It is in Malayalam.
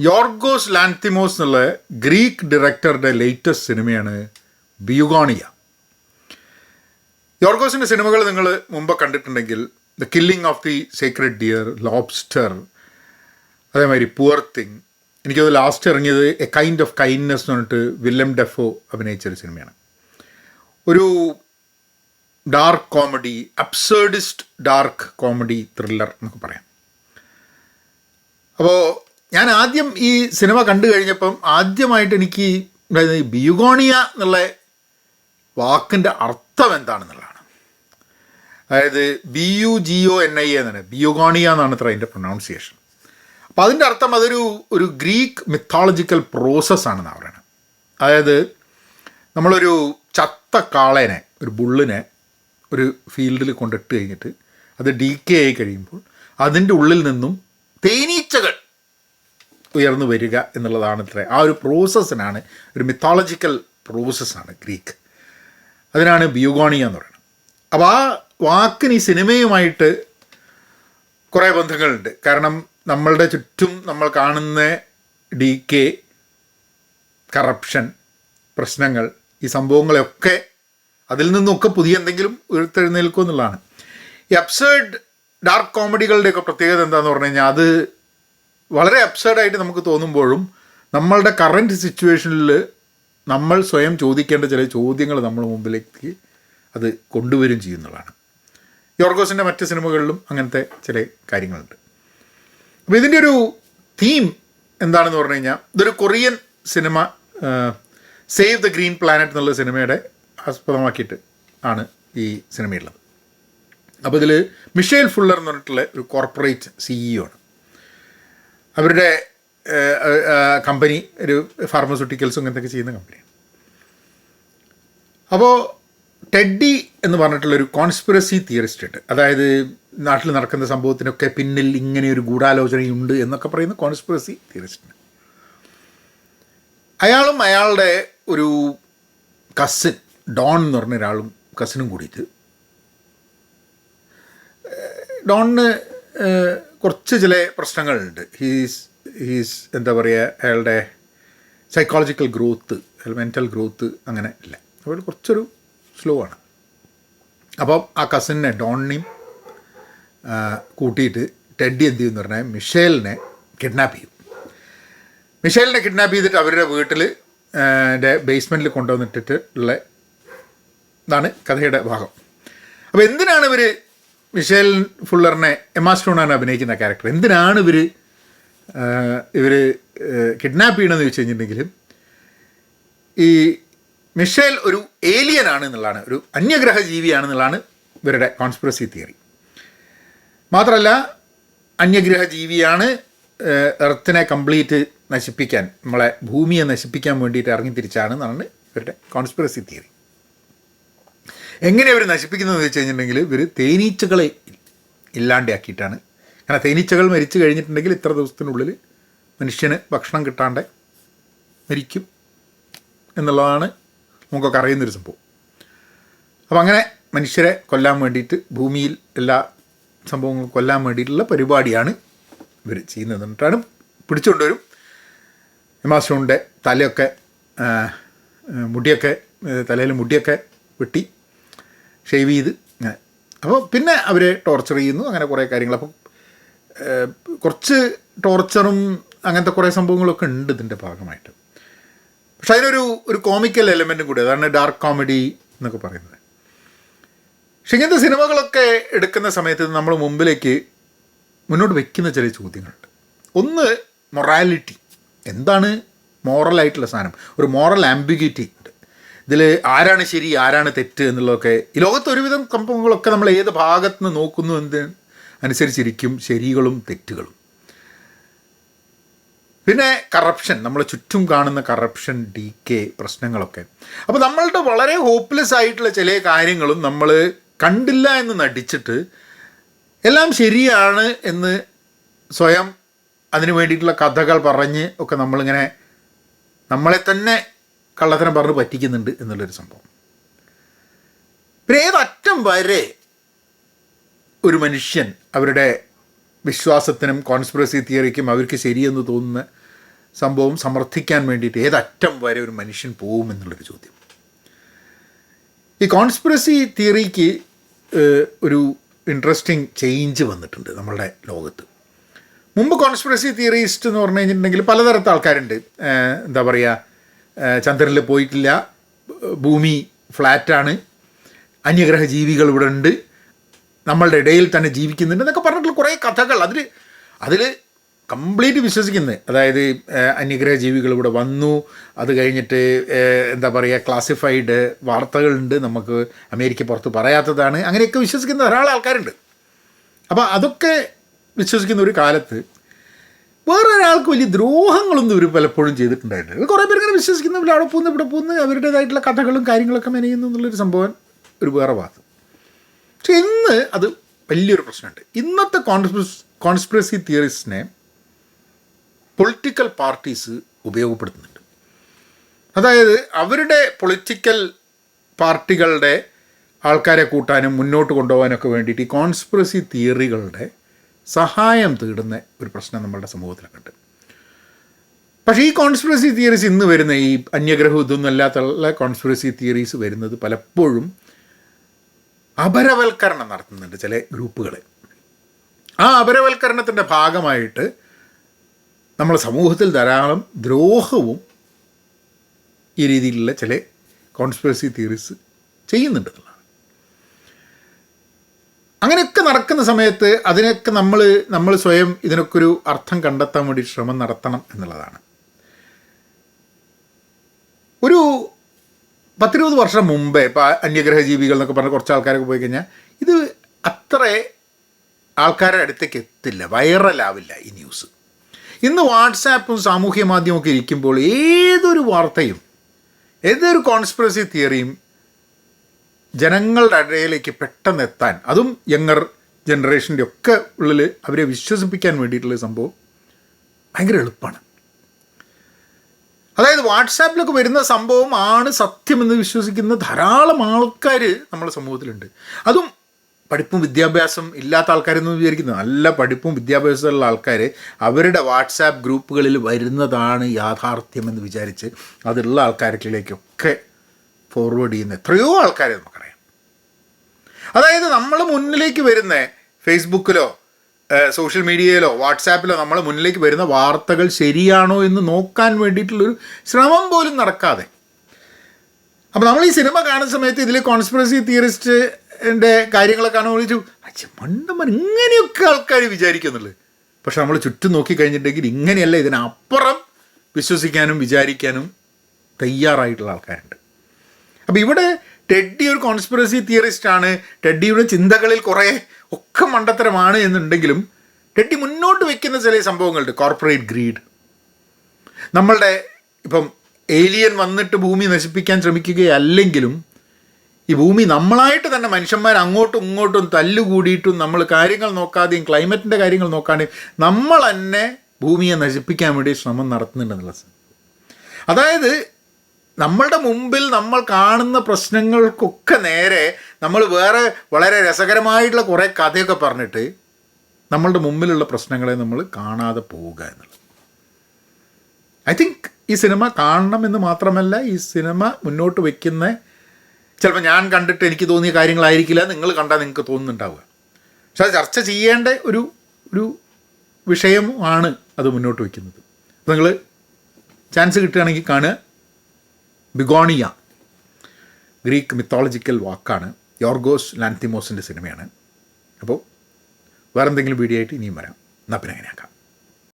യോർഗോസ് ലാൻതിമോസ് എന്നുള്ള ഗ്രീക്ക് ഡയറക്ടറുടെ ലേറ്റസ്റ്റ് സിനിമയാണ് ബിയുഗോണിയ. യോർഗോസിന്റെ സിനിമകൾ നിങ്ങൾ മുമ്പ് കണ്ടിട്ടുണ്ടെങ്കിൽ the killing of the secret deer lobster അതേമാതിരി പുവർ തിങ് എനിക്കത് ലാസ്റ്റ് ഇറങ്ങിയത് എ കൈൻഡ് ഓഫ് കൈൻഡ്നെസ് എന്ന് പറഞ്ഞിട്ട് വില്യം ഡെഫോ അഭിനയിച്ചൊരു സിനിമയാണ്. ഒരു dark comedy absurdist dark comedy thriller എന്നൊക്കെ പറയാം. അപ്പോൾ ഞാൻ ആദ്യം ഈ സിനിമ കണ്ടു കഴിഞ്ഞപ്പം ആദ്യമായിട്ട് എനിക്ക് ബിയുഗോണിയ എന്നുള്ള വാക്കിന്റെ അർത്ഥം എന്താണെന്നുള്ളതാണ്. അതായത് B U G O N I എന്നാണ് ബിയുഗോണിയ എന്നാണ് അത്ര അതിന്റെ പ്രൊണൗൺസിയേഷൻ അപ്പോൾ അതിന്റെ അർത്ഥം അതൊരു ഒരു ഗ്രീക്ക് മിത്തോളജിക്കൽ പ്രോസസ്സാണെന്ന് പറയുന്നത് അതായത് നമ്മളൊരു ചത്ത കാളേനെ ഒരു ബുള്ളിനെ ഒരു ഫീൽഡിൽ കൊണ്ടിട്ട് കഴിഞ്ഞിട്ട് അത് ഡി കെ ആയി കഴിയുമ്പോൾ അതിന്റെ ഉള്ളിൽ നിന്നും തേനീച്ചകൾ ഉയർന്നു വരിക എന്നുള്ളതാണ് ഇത്ര. ആ ഒരു പ്രോസസ്സിനാണ് ഒരു മിത്തോളജിക്കൽ പ്രോസസ്സാണ് ഗ്രീക്ക്. അതിനാണ് ബിയുഗോണിയ എന്ന് പറയുന്നത്. അപ്പോൾ ആ വാക്കിന് ഈ സിനിമയുമായിട്ട് കുറേ ബന്ധങ്ങളുണ്ട്. കാരണം നമ്മളുടെ ചുറ്റും നമ്മൾ കാണുന്ന ഡി കെ കറപ്ഷൻ പ്രശ്നങ്ങൾ ഈ സംഭവങ്ങളെയൊക്കെ അതിൽ നിന്നൊക്കെ പുതിയ എന്തെങ്കിലും ഉയർത്തെഴുന്നേൽക്കും എന്നുള്ളതാണ്. ഈ അബ്സേർഡ് ഡാർക്ക് കോമഡികളുടെയൊക്കെ പ്രത്യേകത എന്താണെന്ന് പറഞ്ഞു കഴിഞ്ഞാൽ അത് വളരെ അപ്സേഡായിട്ട് നമുക്ക് തോന്നുമ്പോഴും നമ്മളുടെ കറന്റ് സിറ്റുവേഷനിൽ നമ്മൾ സ്വയം ചോദിക്കേണ്ട ചില ചോദ്യങ്ങൾ നമ്മൾ മുമ്പിലേക്ക് അത് കൊണ്ടുവരും ചെയ്യുന്നതാണ്. യോർഗോസിന്റെ മറ്റ് സിനിമകളിലും അങ്ങനത്തെ ചില കാര്യങ്ങളുണ്ട്. അപ്പോൾ ഇതിന്റെ ഒരു തീം എന്താണെന്ന് പറഞ്ഞു കഴിഞ്ഞാൽ ഇതൊരു Korean cinema save the green planet എന്നുള്ള സിനിമയുടെ ആസ്പദമാക്കിയിട്ട് ആണ് ഈ സിനിമയുള്ളത്. അപ്പോൾ ഇതിൽ മിഷേൽ ഫുള്ളർ എന്ന് പറഞ്ഞിട്ടുള്ള ഒരു കോർപ്പറേറ്റ് സിഇഒ ആണ്. അവരുടെ കമ്പനി ഒരു ഫാർമസ്യൂട്ടിക്കൽസും ഇങ്ങനത്തെയൊക്കെ ചെയ്യുന്ന കമ്പനിയാണ്. അപ്പോൾ ടെഡി എന്ന് പറഞ്ഞിട്ടുള്ളൊരു കോൺസ്പിറസി തിയറിസ്റ്റ് ഉണ്ട്. അതായത് നാട്ടിൽ നടക്കുന്ന സംഭവത്തിനൊക്കെ പിന്നിൽ ഇങ്ങനെ ഒരു ഗൂഢാലോചനയുണ്ട് എന്നൊക്കെ പറയുന്ന കോൺസ്പിറസി തിയറിസ്റ്റ് അയാളും അയാളുടെ ഒരു കസിൻ ഡോൺ എന്ന് പറഞ്ഞ ഒരാളും കസിനും കൂടിയിട്ട് ഡോണിന് കുറച്ച് ചില പ്രശ്നങ്ങളുണ്ട്. ഹീസ് ഹീസ് എന്താ പറയുക അയാളുടെ സൈക്കോളജിക്കൽ ഗ്രോത്ത് മെന്റൽ ഗ്രോത്ത് അങ്ങനെ ഇല്ല. അപ്പോൾ കുറച്ചൊരു സ്ലോ ആണ്. അപ്പം ആ കസിനെ ഡോണിനെയും കൂട്ടിയിട്ട് ടെഡി എന്ത് ചെയ്യുമെന്ന് പറഞ്ഞാൽ മിഷേലിനെ കിഡ്നാപ്പ് ചെയ്യും. മിഷേലിനെ കിഡ്നാപ്പ് ചെയ്തിട്ട് അവരുടെ വീട്ടിൽ ബേസ്മെന്റിൽ കൊണ്ടുവന്നിട്ടിട്ട് ഉള്ള ഇതാണ് കഥയുടെ ഭാഗം. അപ്പോൾ എന്തിനാണ് ഇവർ മിഷേൽ ഫുള്ളറിനെ എമാ സ്റ്റോണാണ് അഭിനയിക്കുന്ന ക്യാരക്ടർ. എന്തിനാണ് ഇവർ ഇവർ കിഡ്നാപ്പ് ചെയ്യണമെന്ന് ചോദിച്ചു കഴിഞ്ഞിട്ടുണ്ടെങ്കിൽ ഈ മിഷേൽ ഒരു ഏലിയൻ ആണ് എന്നുള്ളതാണ് ഒരു അന്യഗ്രഹ ജീവിയാണെന്നുള്ളതാണ് ഇവരുടെ കോൺസ്പിറസി തിയറി മാത്രമല്ല അന്യഗ്രഹ ജീവിയാണ് എർത്തിനെ കംപ്ലീറ്റ് നശിപ്പിക്കാൻ നമ്മളെ ഭൂമിയെ നശിപ്പിക്കാൻ വേണ്ടിയിട്ട് ഇറങ്ങി തിരിച്ചാണ് എന്നാണ് ഇവരുടെ കോൺസ്പിറസി തിയറി എങ്ങനെ ഇവർ നശിപ്പിക്കുന്നതെന്ന് വെച്ച് കഴിഞ്ഞിട്ടുണ്ടെങ്കിൽ ഇവർ തേനീച്ചകളെ ഇല്ലാണ്ടാക്കിയിട്ടാണ്. കാരണം തേനീച്ചകൾ മരിച്ചു കഴിഞ്ഞിട്ടുണ്ടെങ്കിൽ ഇത്ര ദിവസത്തിനുള്ളിൽ മനുഷ്യന് ഭക്ഷണം കിട്ടാണ്ട് മരിക്കും എന്നുള്ളതാണ് നമുക്കൊക്കെ അറിയുന്നൊരു സംഭവം. അപ്പോൾ അങ്ങനെ മനുഷ്യരെ കൊല്ലാൻ വേണ്ടിയിട്ട് ഭൂമിയിൽ എല്ലാ സംഭവങ്ങളും കൊല്ലാൻ വേണ്ടിയിട്ടുള്ള പരിപാടിയാണ് ഇവർ ചെയ്യുന്നത് എന്നിട്ടാണ് പിടിച്ചുകൊണ്ടുവരും എമാസോണിന്റെ തലയൊക്കെ മുടിയൊക്കെ തലയിൽ മുടിയൊക്കെ വെട്ടി ഷേവ് ചെയ്ത് അങ്ങനെ അപ്പോൾ പിന്നെ അവരെ ടോർച്ചർ ചെയ്യുന്നു അങ്ങനെ കുറേ കാര്യങ്ങൾ. അപ്പം കുറച്ച് ടോർച്ചറും അങ്ങനത്തെ കുറേ സംഭവങ്ങളൊക്കെ ഉണ്ട് ഇതിന്റെ ഭാഗമായിട്ട്. പക്ഷെ അതിനൊരു ഒരു കോമിക്കൽ എലമെന്റും കൂടി അതാണ് ഡാർക്ക് കോമഡി എന്നൊക്കെ പറയുന്നത്. പക്ഷെ ഇങ്ങനത്തെ സിനിമകളൊക്കെ എടുക്കുന്ന സമയത്ത് നമ്മൾ മുമ്പിലേക്ക് മുന്നോട്ട് വയ്ക്കുന്ന ചില ചോദ്യങ്ങളുണ്ട്. ഒന്ന് മൊറാലിറ്റി എന്താണ് മോറലായിട്ടുള്ള സാധനം? ഒരു മോറൽ ആംബിഗ്യൂറ്റി ഉണ്ട്. ഇതിൽ ആരാണ് ശരി ആരാണ് തെറ്റ് എന്നുള്ളതൊക്കെ ഈ ലോകത്ത് ഒരുവിധം സംഭവങ്ങളൊക്കെ നമ്മൾ ഏത് ഭാഗത്ത് നിന്ന് നോക്കുന്നു എന്ത് അനുസരിച്ചിരിക്കും ശരികളും തെറ്റുകളും. പിന്നെ കറപ്ഷൻ നമ്മൾ ചുറ്റും കാണുന്ന കറപ്ഷൻ ഡി കെ പ്രശ്നങ്ങളൊക്കെ. അപ്പോൾ നമ്മളുടെ വളരെ ഹോപ്പ്ലെസ് ആയിട്ടുള്ള ചില കാര്യങ്ങളും നമ്മൾ കണ്ടില്ല എന്ന് നടിച്ചിട്ട് എല്ലാം ശരിയാണ് എന്ന് സ്വയം അതിനു വേണ്ടിയിട്ടുള്ള കഥകൾ പറഞ്ഞ് ഒക്കെ നമ്മളിങ്ങനെ നമ്മളെ തന്നെ കള്ളത്തരം പറഞ്ഞ് പറ്റിക്കുന്നുണ്ട് എന്നുള്ളൊരു സംഭവം. പിന്നെ ഏതറ്റം വരെ ഒരു മനുഷ്യൻ അവരുടെ വിശ്വാസത്തിനും കോൺസ്പിറസി തിയറിക്കും അവർക്ക് ശരിയെന്ന് തോന്നുന്ന സംഭവം സമർത്ഥിക്കാൻ വേണ്ടിയിട്ട് ഏതറ്റം വരെ ഒരു മനുഷ്യൻ പോകും എന്നുള്ളൊരു ചോദ്യം. ഈ കോൺസ്പിറസി തിയറിക്ക് ഒരു ഇൻട്രസ്റ്റിംഗ് ചേഞ്ച് വന്നിട്ടുണ്ട് നമ്മളുടെ ലോകത്ത്. മുമ്പ് കോൺസ്പിറസി തിയറിസ്റ്റ് എന്ന് പറഞ്ഞു കഴിഞ്ഞിട്ടുണ്ടെങ്കിൽ പലതരത്തെ ആൾക്കാരുണ്ട്. എന്താ പറയുക ചന്ദ്രനിൽ പോയിട്ടില്ല. ഭൂമി ഫ്ലാറ്റാണ്. അന്യഗ്രഹ ജീവികൾ ഇവിടെ ഉണ്ട്. നമ്മളുടെ ഇടയിൽ തന്നെ ജീവിക്കുന്നുണ്ട് എന്നൊക്കെ പറഞ്ഞിട്ടുള്ള കുറേ കഥകൾ. അതിൽ അതിൽ കംപ്ലീറ്റ് വിശ്വസിക്കുന്നത്. അതായത് അന്യഗ്രഹ ജീവികൾ ഇവിടെ വന്നു. അത് കഴിഞ്ഞിട്ട് എന്താ പറയുക ക്ലാസിഫൈഡ് വാർത്തകളുണ്ട്. നമുക്ക് അമേരിക്ക പുറത്ത് പറയാത്തതാണ്. അങ്ങനെയൊക്കെ വിശ്വസിക്കുന്ന ധാരാളം ആൾക്കാരുണ്ട്. അപ്പോൾ അതൊക്കെ വിശ്വസിക്കുന്ന ഒരു കാലത്ത് വേറൊരാൾക്ക് വലിയ ദ്രോഹങ്ങളൊന്നും ഇവർ പലപ്പോഴും ചെയ്തിട്ടുണ്ടായിട്ടുണ്ട് കുറേ പേർ ഇങ്ങനെ വിശ്വസിക്കുന്ന അവിടെ പോകുന്നു ഇവിടെ പോകുന്നു അവരുടേതായിട്ടുള്ള കഥകളും കാര്യങ്ങളൊക്കെ മെനയുന്നു എന്നുള്ളൊരു സംഭവം ഒരു വേറെ ഭാഗത്ത്. പക്ഷെ ഇന്ന് അത് വലിയൊരു പ്രശ്നമുണ്ട്. ഇന്നത്തെ കോൺസ്പിറസ് കോൺസ്പിറസി തിയറിസ്റ്റിനെ പൊളിറ്റിക്കൽ പാർട്ടീസ് ഉപയോഗപ്പെടുത്തുന്നുണ്ട്. അതായത് അവരുടെ പൊളിറ്റിക്കൽ പാർട്ടികളുടെ ആൾക്കാരെ കൂട്ടാനും മുന്നോട്ട് കൊണ്ടുപോകാനൊക്കെ വേണ്ടിയിട്ട് ഈ കോൺസ്പിറസി തിയറികളുടെ സഹായം തേടുന്ന ഒരു പ്രശ്നം നമ്മളുടെ സമൂഹത്തിലൊക്കെ പക്ഷേ ഈ കോൺസ്പിറസി തിയറീസ് ഇന്ന് വരുന്ന ഈ അന്യഗ്രഹ ഇതൊന്നും അല്ലാത്തുള്ള കോൺസ്പിറസി തിയറീസ് വരുന്നത് പലപ്പോഴും അപരവൽക്കരണം നടത്തുന്നുണ്ട് ചില ഗ്രൂപ്പുകൾ. ആ അപരവൽക്കരണത്തിന്റെ ഭാഗമായിട്ട് നമ്മുടെ സമൂഹത്തിൽ ധാരാളം ദ്രോഹവും ഈ രീതിയിലുള്ള ചില കോൺസ്പിറസി തിയറീസ് ചെയ്യുന്നുണ്ട്. നടക്കുന്ന സമയത്ത് അതിനൊക്കെ നമ്മൾ നമ്മൾ സ്വയം ഇതിനൊക്കെ ഒരു അർത്ഥം കണ്ടെത്താൻ വേണ്ടി ശ്രമം നടത്തണം എന്നുള്ളതാണ്. ഒരു പത്തിരുപത് വർഷം മുമ്പേ ഇപ്പോൾ അന്യഗ്രഹ ജീവികൾ എന്നൊക്കെ പറഞ്ഞ കുറച്ച് ആൾക്കാരൊക്കെ പോയി കഴിഞ്ഞാൽ ഇത് അത്ര ആൾക്കാരുടെ അടുത്തേക്ക് എത്തില്ല വൈറലാവില്ല ഈ ന്യൂസ്. ഇന്ന് വാട്സാപ്പും സാമൂഹ്യ മാധ്യമമൊക്കെ ഇരിക്കുമ്പോൾ ഏതൊരു വാർത്തയും ഏതൊരു കോൺസ്പിറസി തിയറിയും ജനങ്ങളുടെ ഇടയിലേക്ക് പെട്ടെന്ന് എത്താൻ അതും യങ്ങർ ജനറേഷന്റെ ഒക്കെ ഉള്ളിൽ അവരെ വിശ്വസിപ്പിക്കാൻ വേണ്ടിയിട്ടുള്ള സംഭവം ഭയങ്കര എളുപ്പമാണ്. അതായത് വാട്സാപ്പിലൊക്കെ വരുന്ന സംഭവം ആണ് സത്യമെന്ന് വിശ്വസിക്കുന്ന ധാരാളം ആൾക്കാർ നമ്മുടെ സമൂഹത്തിലുണ്ട്. അതും പഠിപ്പും വിദ്യാഭ്യാസം ഇല്ലാത്ത ആൾക്കാരെന്ന് വിചാരിക്കുന്നത് നല്ല പഠിപ്പും വിദ്യാഭ്യാസമുള്ള ആൾക്കാർ അവരുടെ വാട്സാപ്പ് ഗ്രൂപ്പുകളിൽ വരുന്നതാണ് യാഥാർത്ഥ്യമെന്ന് വിചാരിച്ച് അതുള്ള ആൾക്കാരിലേക്കൊക്കെ ഫോർവേഡ് ചെയ്യുന്ന എത്രയോ ആൾക്കാരെ നമുക്കറിയാം. അതായത് നമ്മൾ മുന്നിലേക്ക് വരുന്ന ഫേസ്ബുക്കിലോ സോഷ്യൽ മീഡിയയിലോ വാട്സാപ്പിലോ നമ്മളെ മുന്നിലേക്ക് വരുന്ന വാർത്തകൾ ശരിയാണോ എന്ന് നോക്കാൻ വേണ്ടിയിട്ടുള്ളൊരു ശ്രമം പോലും നടക്കാതെ. അപ്പോൾ നമ്മൾ ഈ സിനിമ കാണുന്ന സമയത്ത് ഇതിൽ കോൺസ്പിറസി തിയറിസ്റ്റിന്റെ കാര്യങ്ങളൊക്കെ കാണുമ്പോൾ വിളിച്ചു അച്ഛൻ മണ്ടന്മാർ ഇങ്ങനെയൊക്കെ ആൾക്കാർ വിചാരിക്കുന്നുള്ളു. പക്ഷെ നമ്മൾ ചുറ്റും നോക്കിക്കഴിഞ്ഞിട്ടുണ്ടെങ്കിൽ ഇങ്ങനെയല്ല ഇതിനപ്പുറം വിശ്വസിക്കാനും വിചാരിക്കാനും തയ്യാറായിട്ടുള്ള ആൾക്കാരുണ്ട്. അപ്പോൾ ഇവിടെ ടെഡ്ഡി ഒരു കോൺസ്പിറസി തിയറിസ്റ്റ് ആണ്. ടെഡ്ഡിയുടെ ചിന്തകളിൽ കുറേ ഒക്കെ മണ്ടത്തരമാണ് എന്നുണ്ടെങ്കിലും ടെഡ്ഡി മുന്നോട്ട് വെക്കുന്ന ചില സംഭവങ്ങളുണ്ട്. കോർപ്പറേറ്റ് ഗ്രീഡ് നമ്മളുടെ ഇപ്പം ഏലിയൻ വന്നിട്ട് ഭൂമി നശിപ്പിക്കാൻ ശ്രമിക്കുകയല്ലെങ്കിലും ഈ ഭൂമി നമ്മളായിട്ട് തന്നെ മനുഷ്യന്മാർ അങ്ങോട്ടും ഇങ്ങോട്ടും തല്ലുകൂടിയിട്ടും നമ്മൾ കാര്യങ്ങൾ നോക്കാതെയും ക്ലൈമറ്റിന്റെ കാര്യങ്ങൾ നോക്കാതെയും നമ്മൾ തന്നെ ഭൂമിയെ നശിപ്പിക്കാൻ വേണ്ടി ശ്രമം നടത്തുന്നുണ്ടെന്നുള്ള അതായത് നമ്മളുടെ മുമ്പിൽ നമ്മൾ കാണുന്ന പ്രശ്നങ്ങൾക്കൊക്കെ നേരെ നമ്മൾ വേറെ വളരെ രസകരമായിട്ടുള്ള കുറേ കഥയൊക്കെ പറഞ്ഞിട്ട് നമ്മളുടെ മുമ്പിലുള്ള പ്രശ്നങ്ങളെ നമ്മൾ കാണാതെ പോവുക എന്നുള്ളത്. ഐ തിങ്ക് ഈ സിനിമ കാണണം എന്ന് മാത്രമല്ല ഈ സിനിമ മുന്നോട്ട് വയ്ക്കുന്ന ചിലപ്പോൾ ഞാൻ കണ്ടിട്ട് എനിക്ക് തോന്നിയ കാര്യങ്ങളായിരിക്കില്ല നിങ്ങൾ കണ്ടാൽ നിങ്ങൾക്ക് തോന്നുന്നുണ്ടാവുക. പക്ഷെ അത് ചർച്ച ചെയ്യേണ്ട ഒരു ഒരു വിഷയമാണ് അത് മുന്നോട്ട് വയ്ക്കുന്നത് നിങ്ങൾ ചാൻസ് കിട്ടുകയാണെങ്കിൽ കാണുക. ബിഗോണിയ ഗ്രീക്ക് മിത്തോളജിക്കൽ വാക്കാണ്. യോർഗോസ് ലാൻതിമോസിന്റെ സിനിമയാണ്. അപ്പോൾ വേറെന്തെങ്കിലും വീഡിയോ ആയിട്ട് ഇനിയും വരാം. എന്നാൽ പിന്നെ അങ്ങനെയാക്കാം.